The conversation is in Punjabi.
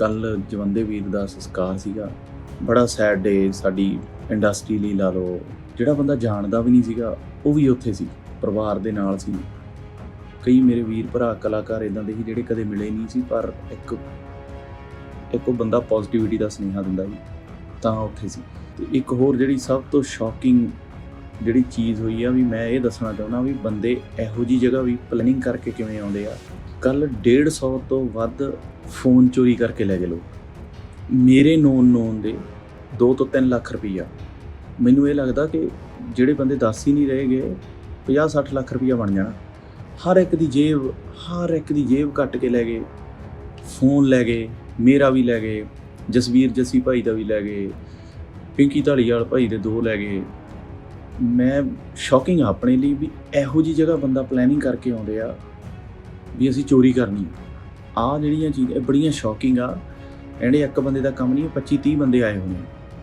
ਕੱਲ ਜਵੰਦੇ ਵੀਰ ਦਾ ਸੰਸਕਾਰ ਸੀਗਾ। ਬੜਾ ਸੈਡ ਡੇ ਸਾਡੀ ਇੰਡਸਟਰੀ ਲਈ ਲਾ ਲਓ। ਜਿਹੜਾ ਬੰਦਾ ਜਾਣਦਾ ਵੀ ਨਹੀਂ ਸੀਗਾ, ਉਹ ਵੀ ਉੱਥੇ ਸੀ, ਪਰਿਵਾਰ ਦੇ ਨਾਲ ਸੀ। ਕਈ ਮੇਰੇ ਵੀਰ ਭਰਾ ਕਲਾਕਾਰ ਇਦਾਂ ਦੇ ਸੀ ਜਿਹੜੇ ਕਦੇ ਮਿਲੇ ਨਹੀਂ ਸੀ, ਪਰ ਇੱਕ ਇੱਕ ਉਹ ਬੰਦਾ ਪੋਜ਼ਿਟਿਵਿਟੀ ਦਾ ਸੁਨੇਹਾ ਦਿੰਦਾ ਸੀ, ਤਾਂ ਉੱਥੇ ਸੀ। ਤੇ ਇੱਕ ਹੋਰ ਜਿਹੜੀ ਸਭ ਤੋਂ ਸ਼ੌਕਿੰਗ ਜਿਹੜੀ ਚੀਜ਼ ਹੋਈ ਆ ਵੀ ਮੈਂ ਇਹ ਦੱਸਣਾ ਚਾਹੁੰਦਾ ਵੀ ਬੰਦੇ ਇਹੋ ਜੀ ਜਗ੍ਹਾ ਵੀ ਪਲੈਨਿੰਗ ਕਰਕੇ ਕਿਵੇਂ ਆਉਂਦੇ ਆ। ਕੱਲ 150 ਤੋਂ ਵੱਧ ਫੋਨ ਚੋਰੀ ਕਰਕੇ ਲੈ ਗਏ ਲੋਕ। ਮੇਰੇ ਨੋਨ ਨੋਨ ਦੇ 2 ਤੋਂ 3 ਲੱਖ ਰੁਪਈਆ। ਮੈਨੂੰ ਇਹ ਲੱਗਦਾ ਕਿ ਜਿਹੜੇ ਬੰਦੇ ਦੱਸ ਹੀ ਨਹੀਂ ਰਹੇ ਗਏ 50 60 ਲੱਖ ਰੁਪਈਆ ਬਣ ਜਾਣਾ। ਹਰ ਇੱਕ ਦੀ ਜੇਬ, ਹਰ ਇੱਕ ਦੀ ਜੇਬ ਕੱਟ ਕੇ ਲੈ ਗਏ। ਫੋਨ ਲੈ ਗਏ, ਮੇਰਾ ਵੀ ਲੈ ਗਏ, ਜਸਵੀਰ ਜੱਸੀ ਭਾਈ ਦਾ ਵੀ ਲੈ ਗਏ, ਪਿੰਕੀ ਢਾਲੀਵਾਲ ਭਾਈ ਦੇ ਦੋ ਲੈ ਗਏ। ਮੈਂ ਸ਼ੌਕਿੰਗ ਆਪਣੇ ਲਈ ਵੀ ਇਹੋ ਜੀ ਜਗ੍ਹਾ ਬੰਦਾ ਪਲੈਨਿੰਗ ਕਰਕੇ ਆਉਂਦੇ ਆ ਵੀ ਅਸੀਂ ਚੋਰੀ ਕਰਨੀ ਆ ਜਿਹੜੀਆਂ ਚੀਜ਼ਾਂ, ਇਹ ਬੜੀਆਂ ਸ਼ੌਕਿੰਗ ਆ ਇਹਨੇ ਇੱਕ ਬੰਦੇ ਦਾ ਕੰਮ ਨਹੀਂ 25 30 ਬੰਦੇ ਆਏ ਹੋਏ ਆ।